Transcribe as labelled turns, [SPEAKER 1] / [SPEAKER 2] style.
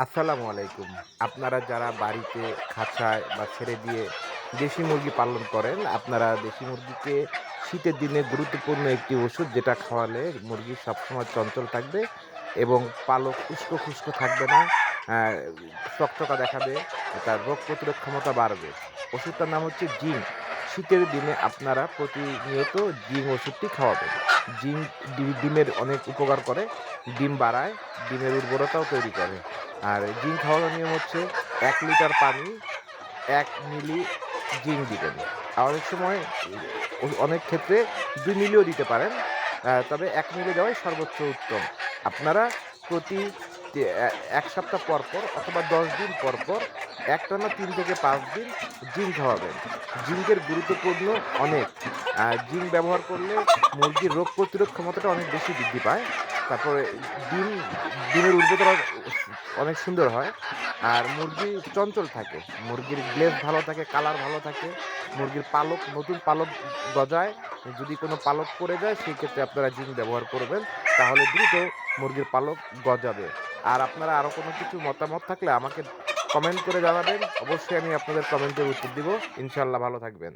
[SPEAKER 1] আসসালামু আলাইকুম। আপনারা যারা বাড়িতে খাঁচায় বা ছেড়ে দিয়ে দেশি মুরগি পালন করেন, আপনারা দেশি মুরগিকে শীতের দিনে গুরুত্বপূর্ণ একটি ওষুধ যেটা খাওয়ালে মুরগি সবসময় চঞ্চল থাকবে এবং পালক উস্কো খুস্কো থাকবে না, চকচকা দেখাবে, তার রোগ প্রতিরোধ ক্ষমতা বাড়বে। ওষুধটার নাম হচ্ছে জিঙ্ক। শীতের দিনে আপনারা প্রতিনিয়ত জিঙ্ক ওষুধটি খাওয়াবেন। জিঙ্ক ডিমের অনেক উপকার করে, ডিম বাড়ায়, ডিমের উর্বরতাও তৈরি করে। আর জিঙ্ক খাওয়ানোর নিয়ম হচ্ছে এক লিটার পানি এক মিলি জিঙ্ক দিবেন। আর অনেক সময় অনেক ক্ষেত্রে দুই মিলিও দিতে পারেন। তবে এক মিলি দেওয়াই সর্বোচ্চ উত্তম। আপনারা প্রতি তে এ ১ সপ্তাহ পর, পর অথবা ১০ দিন পর, পর একটানা তিন থেকে পাঁচ দিন জিঙ্ক খাওয়াবেন। জিঙ্কের গুরুত্বপূর্ণ অনেক। জিঙ্ক ব্যবহার করলে মুরগির রোগ প্রতিরোধ ক্ষমতাটা অনেক বেশি বৃদ্ধি পায়। তারপরে ডিম ডিমের উর্বরতা অনেক সুন্দর হয়। আর মুরগি চঞ্চল থাকে। মুরগির গ্লেজ ভালো থাকে, কালার ভালো থাকে। মুরগির পালক নতুন পালক গজায়। যদি কোনো পালক পড়ে যায় সেই ক্ষেত্রে আপনারা জিঙ্ক ব্যবহার করবেন। তাহলে দ্রুত মুরগির পালক গজাবে। আর আপনারা আরও কোনো কিছু মতামত থাকলে আমাকে কমেন্ট করে জানাবেন। অবশ্যই আমি আপনাদের কমেন্টের উত্তর দিব। ইনশাল্লাহ ভালো থাকবেন।